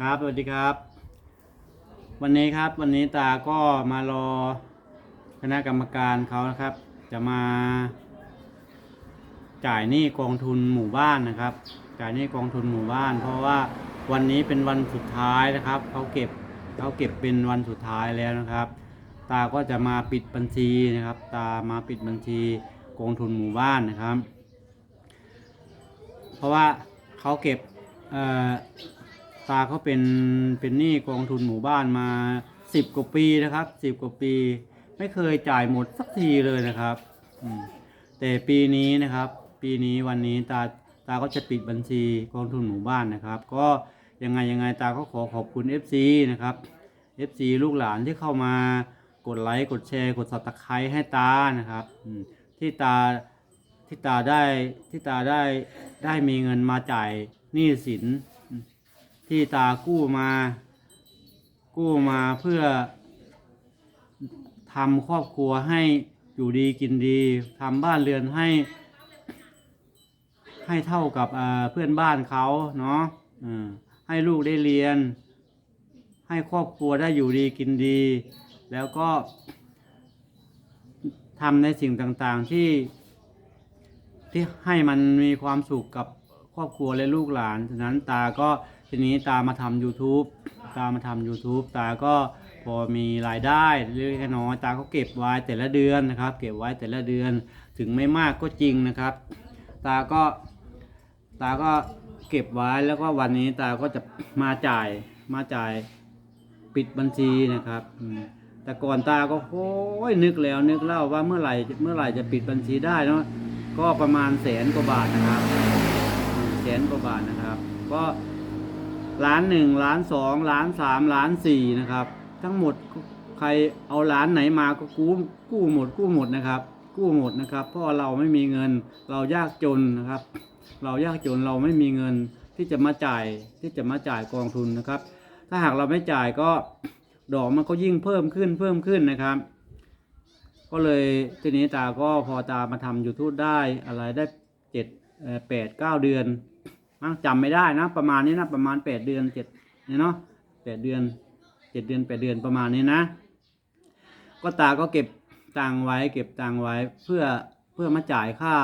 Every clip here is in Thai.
ครับสวัสดีครับ วันนี้ครับวันนี้ตาก็มารอคณะกรรมการเขานะครับ จะมา จ่ายหนี้กองทุนหมู่บ้านนะครับ จ่ายหนี้กองทุนหมู่บ้าน เพราะว่าวันนี้เป็นวันสุดท้ายนะครับเขาเก็บเขาเก็บเป็นวันสุดท้ายแล้วนะครับ ตาก็จะมาปิดบัญชีนะครับ ตามาปิดบัญชีกองทุนหมู่บ้านนะครับ เพราะว่าเขาเก็บเอ่อ ตาเขาเป็นเป็นหนี้กองทุนหมู่บ้านมาสิบกว่าปีนะครับสิบกว่าปี ไม่เคยจ่ายหมดสักทีเลยนะครับแต่ปีนี้นะครับ ปีนี้วันนี้ตาตาก็จะปิดบัญชีกองทุนหมู่บ้านนะครับ ก็ยังไงยังไงตาก็ขอขอบคุณ FC นะครับ FC ลูกหลานที่เข้ามากดไลค์กดแชร์ กด subscribe ให้ตานะครับที่ตาที่ตาได้ที่ตาได้ได้มีเงินมาจ่ายหนี้สิน ที่ตากู้มา กู้มาเพื่อทำครอบครัวให้อยู่ดีกินดีทำบ้านเรือนให้ ให้เท่ากับเพื่อนบ้านเขาเนาะอืมให้ลูกได้เรียน ให้ครอบครัวได้อยู่ดีกินดี แล้วก็ทำในสิ่งต่างๆที่ที่ให้มันมีความสุขกับ ครอบครัวและลูกหลานฉะนั้นตาก็ทีนี้ตามาทำ YouTube ตามาทำ YouTube ตาก็พอมีรายได้เล็กๆน้อยๆตาก็เก็บไว้แต่ละเดือนนะครับ เก็บไว้แต่ละเดือนถึงไม่มากก็จริงนะครับ ตาก็ตาก็เก็บไว้แล้วก็วันนี้ตาก็จะมาจ่ายมาจ่ายปิดบัญชีนะครับแต่ก่อนตาก็โอ้ยนึกแล้วนึกเล่าว่าเมื่อไหร่เมื่อไหร่จะปิดบัญชีได้เนาะก็ประมาณแสนกว่าบาทนะครับ แสนกว่าบาทนะครับ ก็ล้านหนึ่งล้านสองล้านสามล้านสี่นะครับ ทั้งหมดใครเอาล้านไหนมาก็กู้กู้หมดกู้หมดนะครับ กู้หมดนะครับ เพราะเราไม่มีเงินเรายากจนนะครับ เรายากจนเราไม่มีเงินที่จะมาจ่ายที่จะมาจ่ายกองทุนนะครับ ถ้าหากเราไม่จ่ายก็ดอกมันก็ยิ่งเพิ่มขึ้นเพิ่มขึ้นนะครับ ก็เลยทีนี้ตาก็พอตามาทำ YouTube ได้อะไรได้เจ็ดแปดเก้าเดือน มั้งจำไม่ได้นะ ประมาณนี้นะประมาณแปดเดือนเจ็ดเนาะแปดเดือนเจ็ดเดือนแปดเดือนประมาณนี้นะ ก็ตาก็เก็บตังไว้ เก็บตังไว้เพื่อเพื่อมาจ่ายค่า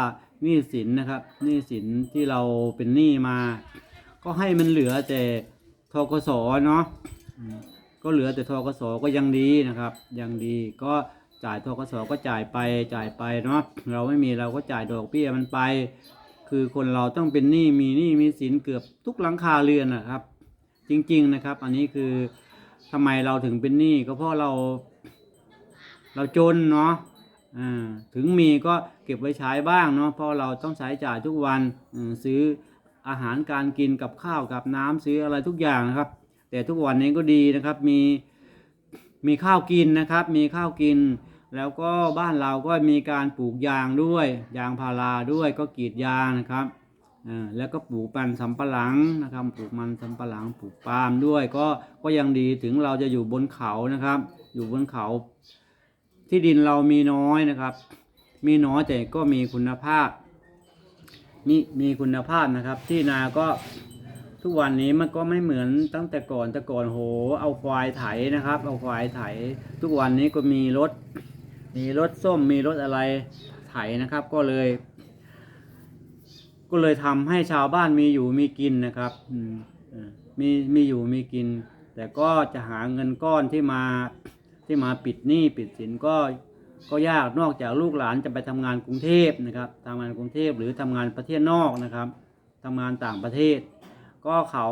หนี้สินนะครับหนี้สินที่เราเป็นหนี้มา ก็ให้มันเหลือแต่ทกสเนาะก็เหลือแต่ทกสก็ยังดีนะครับยังดีก็จ่ายทกสก็จ่ายไปจ่ายไปเนาะเราไม่มีเราก็จ่ายดอกเบี้ยมันไป คือคนเราต้องเป็นหนี้มีหนี้มีสินเกือบทุกหลังคาเรือนนะครับ จริง ๆนะครับ อันนี้คือทำไมเราถึงเป็นหนี้ก็เพราะเรา เราจนเนาะถึงมีก็เก็บไว้ใช้บ้างเนาะเพราะเราต้องใช้จ่ายทุกวันซื้ออาหารการกินกับข้าวกับน้ำซื้ออะไรทุกอย่างนะครับ แต่ทุกวันนี้ก็ดีนะครับมีมีข้าวกินนะครับ มีข้าวกิน แล้วก็บ้านเราก็มีการปลูกยางด้วย ยางพาราด้วยก็กรีดยางนะครับอ่าแล้วก็ปลูกมันสำปะหลังนะครับ ปลูกมันสำปะหลังปลูกปาล์มด้วย ก็ก็ยังดีถึงเราจะอยู่บนเขานะครับ อยู่บนเขา ที่ดินเรามีน้อยนะครับ มีน้อยแต่ก็มีคุณภาพ มีมีคุณภาพนะครับ ที่นาก็ทุกวันนี้มันก็ไม่เหมือนตั้งแต่ก่อนแต่ก่อนโห เอาควายไถนะครับ เอาควายไถ ทุกวันนี้ก็มีรถ มีรถส้มมีรถอะไรไถนะครับ ก็เลย ก็เลยทำให้ชาวบ้านมีอยู่มีกินนะครับมีมีอยู่มีกิน แต่ก็จะหาเงินก้อนที่มาที่มาปิดหนี้ปิดสินก็ก็ยากนอกจากลูกหลานจะไปทำงานกรุงเทพนะครับทำงานกรุงเทพหรือทำงานประเทศนอกนะครับทำงานต่างประเทศ ก็เขา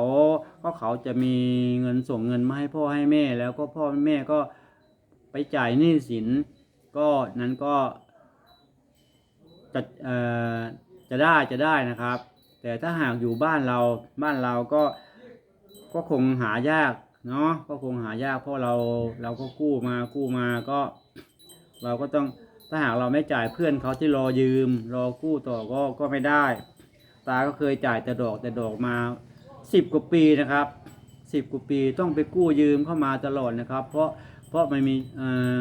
ก็เขาจะมีเงินส่งเงินมาให้พ่อให้แม่ แล้วก็พ่อแม่ก็ไปจ่ายหนี้สิน ก็นั้นก็จะเอ่อจะได้จะได้นะครับ แต่ถ้าหากอยู่บ้านเราบ้านเราก็ก็คงหายากเนาะก็คงหายากเพราะเราเราก็กู้มากู้มาก็ เราก็ต้องถ้าหากเราไม่จ่ายเพื่อนเขาที่รอยืม รอกู้ต่อก็ก็ไม่ได้ ตาก็เคยจ่ายแต่ดอกแต่ดอกมาสิบกว่าปีนะครับสิบกว่าปีต้องไปกู้ยืมเข้ามาตลอดนะครับ เพราะเพราะมันมีเอ่อ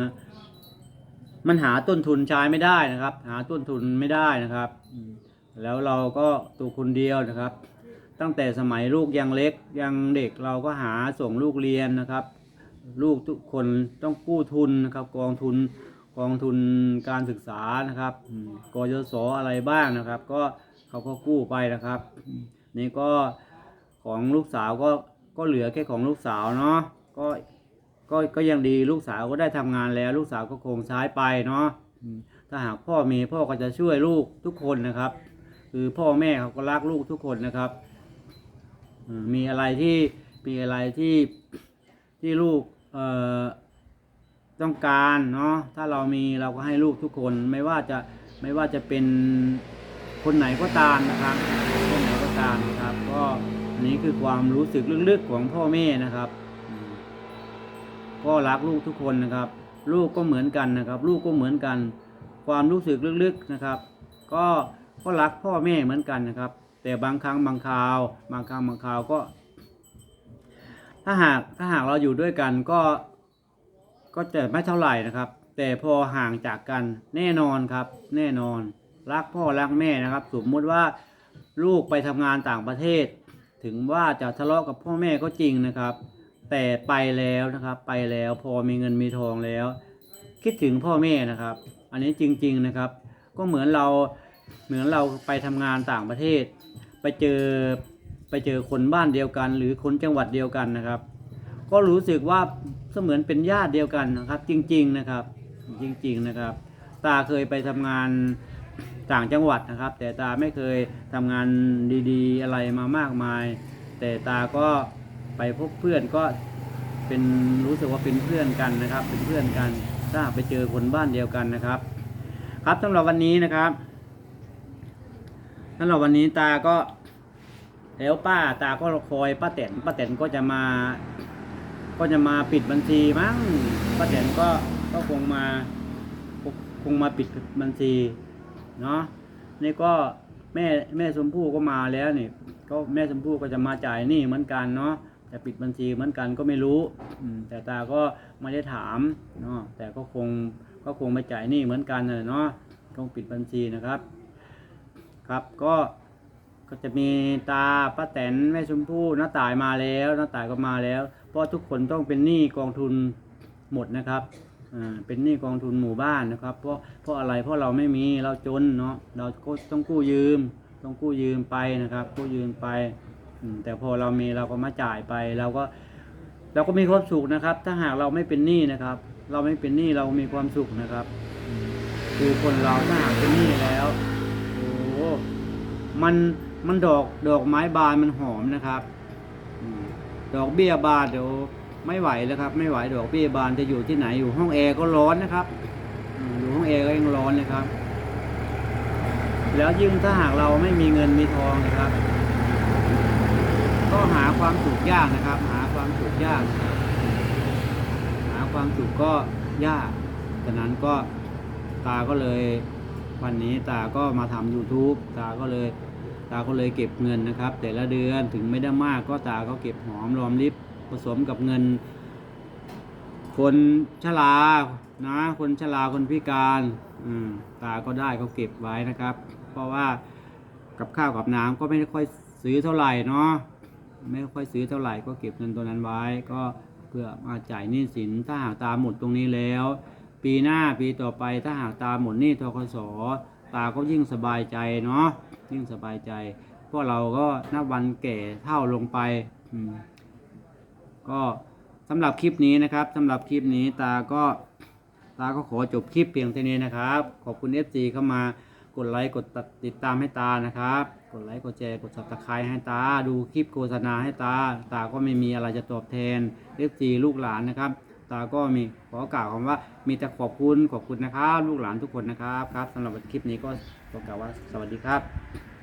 มันหาต้นทุนใช้ไม่ได้นะครับ หาต้นทุนไม่ได้นะครับอืมแล้วเราก็ตัวคนเดียวนะครับ ตั้งแต่สมัยลูกยังเล็กยังเด็กเราก็หาส่งลูกเรียนนะครับ ลูกทุกคนต้องกู้ทุนนะครับ กองทุนกองทุนการศึกษานะครับอืมกยศอะไรบ้างนะครับ ก็เขาก็กู้ไปนะครับอืมนี่ก็ของลูกสาวก็ก็เหลือแค่ของลูกสาวเนาะก็ ก็ก็ยังดีลูกสาวก็ได้ทำงานแล้ว ลูกสาวก็คงใช้ไปเนาะอืมถ้าหากพ่อมีพ่อก็จะช่วยลูกทุกคนนะครับ คือพ่อแม่เขาก็รักลูกทุกคนนะครับอืมมีอะไรที่มีอะไรที่ที่ลูกเอ่อต้องการเนาะถ้าเรามีเราก็ให้ลูกทุกคนไม่ว่าจะไม่ว่าจะเป็นคนไหนก็ตามนะครับคนไหนก็ตามนะครับ ก็อันนี้คือความรู้สึกลึกๆของพ่อแม่นะครับอืม ก็รักลูกทุกคนนะครับ ลูกก็เหมือนกันนะครับ ลูกก็เหมือนกัน ความรู้สึกลึกๆนะครับ ก็ก็รักพ่อแม่เหมือนกันนะครับ แต่บางครั้งบางคราว บางครั้งบางคราวก็ ถ้าหากถ้าหากเราอยู่ด้วยกันก็ ก็จะไม่เท่าไหร่นะครับ แต่พอห่างจากกันแน่นอนครับ แน่นอน รักพ่อรักแม่นะครับ สมมติว่าลูกไปทำงานต่างประเทศ ถึงว่าจะทะเลาะกับพ่อแม่ก็จริงนะครับ แต่ไปแล้วนะครับ ไปแล้วพอมีเงินมีทองแล้ว คิดถึงพ่อแม่นะครับ อันนี้จริง ๆนะครับ ก็เหมือนเราเหมือนเราไปทำงานต่างประเทศ ไปเจอไปเจอคนบ้านเดียวกัน หรือคนจังหวัดเดียวกันนะครับ ก็รู้สึกว่าเสมือนเป็นญาติเดียวกันนะครับ จริง ๆนะครับ จริง ๆนะครับ ตาเคยไปทำงานต่างจังหวัดนะครับ แต่ตาไม่เคยทำงานดี ๆ อะไรมามากมาย แต่ตาก็ ไปพบเพื่อนก็เป็นรู้สึกว่าเป็นเพื่อนกันนะครับ เป็นเพื่อนกันถ้าไปเจอคนบ้านเดียวกันนะครับ ครับสำหรับวันนี้นะครับสำหรับวันนี้ตาก็แล้วป้าตาก็คอยป้าแตนป้าแตนก็จะมา ก็จะมาปิดบัญชีมั้งป้าแตนก็ก็คงมาคงมาปิดบัญชีเนาะนี่ก็แม่แม่ชมพู่ก็มาแล้วนี่ก็แม่ชมพู่ก็จะมาจ่ายหนี้เหมือนกันเนาะ จะปิดบัญชีเหมือนกันก็ไม่รู้แต่ตาก็ไม่ได้ถามเนาะแต่ก็คงก็คงไปจ่ายหนี้เหมือนกันเนาะต้องปิดบัญชีนะครับ ครับก็ก็จะมีตาป้าแตนแม่ชมพู่น้าตายมาแล้วน้าตายก็มาแล้ว เพราะทุกคนต้องเป็นหนี้กองทุนหมดนะครับเป็นหนี้กองทุนหมู่บ้านนะครับ เพราะเพราะอะไรเพราะเราไม่มีเราจนเนาะเราก็ต้องกู้ยืม ต้องกู้ยืมไปนะครับ กู้ยืมไป แต่พอเรามีเราก็มาจ่ายไปเราก็เราก็มีความสุขนะครับ ถ้าหากเราไม่เป็นหนี้นะครับ เราไม่เป็นหนี้เรามีความสุขนะครับ คือคนเราถ้าหากเป็นหนี้แล้วโอ้โหมันมันดอกดอกไม้บานมันหอมนะครับดอกเบี้ยบานเดี๋ยวไม่ไหวแล้วครับ ไม่ไหวดอกเบี้ยบานจะอยู่ที่ไหนอยู่ห้องแอร์ก็ร้อนนะครับอืมอยู่ห้องแอร์ก็ยังร้อนเลยครับ แล้วยิ่งถ้าหากเราไม่มีเงินมีทองนะครับ ก็หาความสุขยากนะครับ หาความสุขยาก หาความสุขก็ยากฉะนั้นก็ตาก็เลยวันนี้ตาก็มาทำ YouTube ตาก็เลยตาก็เลยเก็บเงินนะครับ แต่ละเดือนถึงไม่ได้มากก็ตาก็เก็บหอมรอมริบผสมกับเงิน คนชรานะ คนชราคนพิการอืมตาก็ได้ก็เก็บไว้นะครับ เพราะว่ากับข้าวกับน้ำก็ไม่ค่อยซื้อเท่าไหร่เนาะ ไม่ค่อยซื้อเท่าไหร่ก็เก็บเงินตัวนั้นไว้ ก็เพื่อมาจ่ายหนี้สินถ้าหากตาหมดตรงนี้แล้ว ปีหน้าปีต่อไปถ้าหากตาหมดหนี้ทกสตาก็ยิ่งสบายใจเนาะยิ่งสบายใจพราะเราก็นับวันแก่เท่าลงไปก็สำหรับคลิปนี้นะครับสำหรับคลิปนี้ตาก็ตาก็ขอจบคลิปเพียงเท่านี้นะครับ ขอบคุณ FC เข้ามากดไลค์กดติดตามให้ตานะครับ ดไลค์กดแชร์กดสับตะไคร้ให้ตา ดูคลิปโฆษณาให้ตา ตาก็ไม่มีอะไรจะตอบแทนเอฟซีลูกหลานนะครับ ตาก็มีขอกล่าวคำว่ามีแต่ขอบคุณขอบคุณนะครับ ลูกหลานทุกคนนะครับครับสำหรับคลิปนี้ก็ขอกล่าวว่าสวัสดีครับ